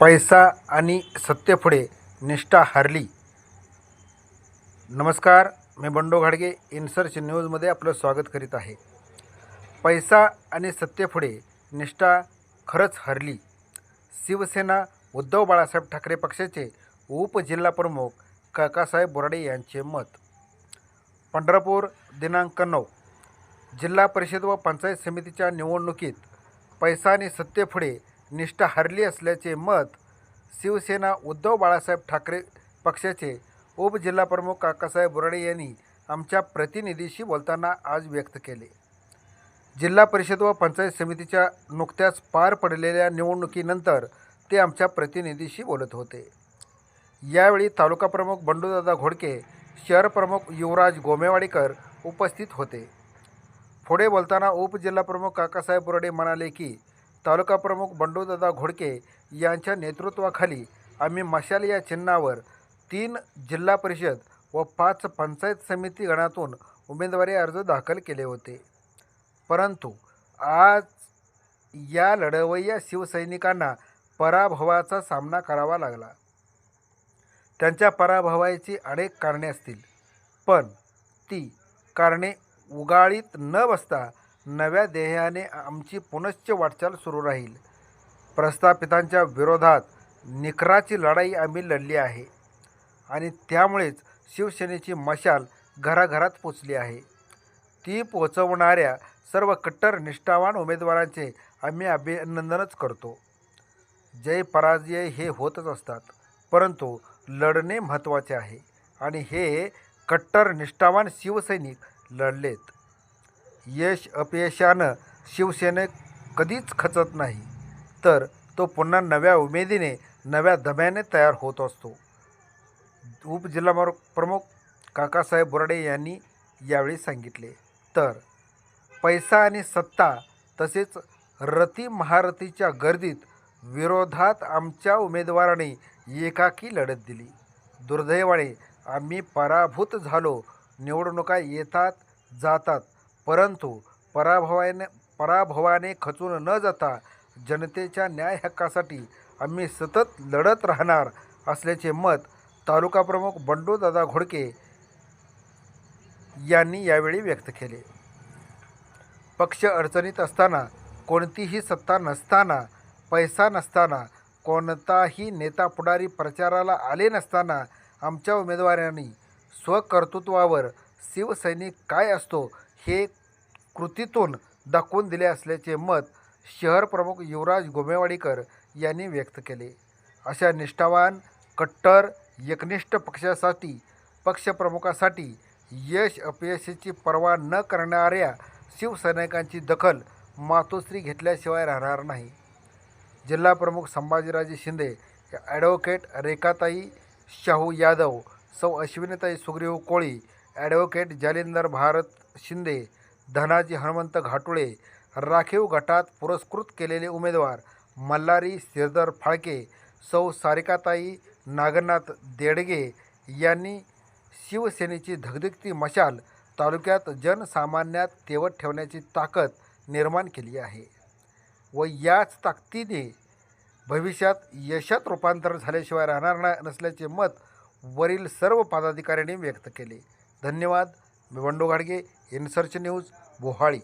पैसा आणि सत्तेपुढे निष्ठा हरली. नमस्कार मी बंडो घाडगे इनसर्च न्यूजमध्ये आपलं स्वागत करीत आहे. पैसा आणि सत्तेपुढे निष्ठा खरंच हरली. शिवसेना उद्धव बाळासाहेब ठाकरे पक्षाचे उपजिल्हाप्रमुख काकासाहेब बोराडे यांचे मत. पंढरपूर दिनांक नऊ. जिल्हा परिषद व पंचायत समितीच्या निवडणुकीत पैसा आणि सत्तेपुढे निष्ठा हरली असल्याचे मत शिवसेना उद्धव बाळासाहेब ठाकरे पक्षाचे उपजिल्हाप्रमुख काकासाहेब बोराडे यांनी आमच्या प्रतिनिधीशी बोलताना आज व्यक्त केले. जिल्हा परिषद व पंचायत समितीच्या नुकत्याच पार पडलेल्या निवडणुकीनंतर ते आमच्या प्रतिनिधीशी बोलत होते. यावेळी तालुका प्रमुख बंडूदादा घोडके शहर प्रमुख युवराज गोमेवाडीकर उपस्थित होते. पुढे बोलताना उपजिल्हाप्रमुख काकासाहेब बोराडे म्हणाले की तालुका प्रमुख बंडूदादा घोडके यांच्या नेतृत्वाखाली आम्ही मशाल या चिन्हावर तीन जिल्हा परिषद व पाच पंचायत समिती गणातून उमेदवारी अर्ज दाखल केले होते. परंतु आज या लढवय्या शिवसैनिकांना पराभवाचा सामना करावा लागला. त्यांच्या पराभवाची अनेक कारणे असतील पण ती कारणे उगाळीत न बसता नव्या ध्येयाने आमची पुनश्च वाटचाल सुरू राहील. प्रस्थापितांच्या विरोधात निखराची लढाई आम्ही लढली आहे. आणि त्यामुळेच शिवसेनेची मशाल घराघरात पोचली आहे. ती पोचवणाऱ्या सर्व कट्टर निष्ठावान उमेदवारांचे आम्ही अभिनंदनच करतो. जय पराजय हे होतच असतात परंतु लढणे महत्त्वाचे आहे. आणि हे कट्टर निष्ठावान शिवसैनिक लढलेत. यश अपयशानं शिवसेने कधीच खचत नाही. तर तो पुन्हा नव्या उमेदीने नव्या दम्याने तयार होत असतो. उपजिल्हा प्रमुख काकासाहेब बोर्डे यांनी यावेळी सांगितले. तर पैसा आणि सत्ता तसेच रती महारथीच्या गर्दीत विरोधात आमच्या उमेदवाराने एकाकी लढत दिली. दुर्दैवाने आम्ही पराभूत झालो. निवडणुका येतात जातात. परंतु पराभवाने पराभवाने खचून न जाता जनतेच्या न्याय हक्कासाठी आम्ही सतत लढत राहणार असल्याचे मत तालुका प्रमुख बंडू दादा घोडके यांनी यावेळी व्यक्त केले. पक्ष अडचणीत असताना कोणतीही सत्ता नसताना पैसा नसताना कोणताही नेता पुढारी प्रचाराला आले नसताना आमच्या उमेदवारांनी स्वकर्तृत्वावर शिवसैनिक काय असतो हे कृतीतून दाखवून दिले असल्याचे मत शहर प्रमुख युवराज गोमेवाडीकर यांनी व्यक्त केले. अशा निष्ठावान कट्टर एकनिष्ठ पक्षासाठी पक्षप्रमुखासाठी यश अपयशाची पर्वा न करणाऱ्या शिवसैनिकांची दखल मातोश्री घेतल्याशिवाय राहणार नाही. जिल्हाप्रमुख संभाजीराजे शिंदे ॲडव्होकेट रेखाताई शाहू यादव सौ अश्विनीताई सुग्रीव कोळी ॲडव्होकेट जालिंदर भारत शिंदे धनाजी हनुमंत घाटुळे राखीव गटात पुरस्कृत केलेले उमेदवार मल्हारी श्रीधर फाळके सौ सारिकाताई नागनाथ देडगे यांनी शिवसेनेची धगधगती मशाल तालुक्यात जनसामान्यात तेवत ठेवण्याची ताकद निर्माण केली आहे व याच ताकदीने भविष्यात यशात रूपांतर झाल्याशिवाय राहणार नसल्याचे मत वरील सर्व पदाधिकाऱ्यांनी व्यक्त केले. धन्यवाद. मी बंडू घाडगे इनसर्च न्यूज बोहाळी.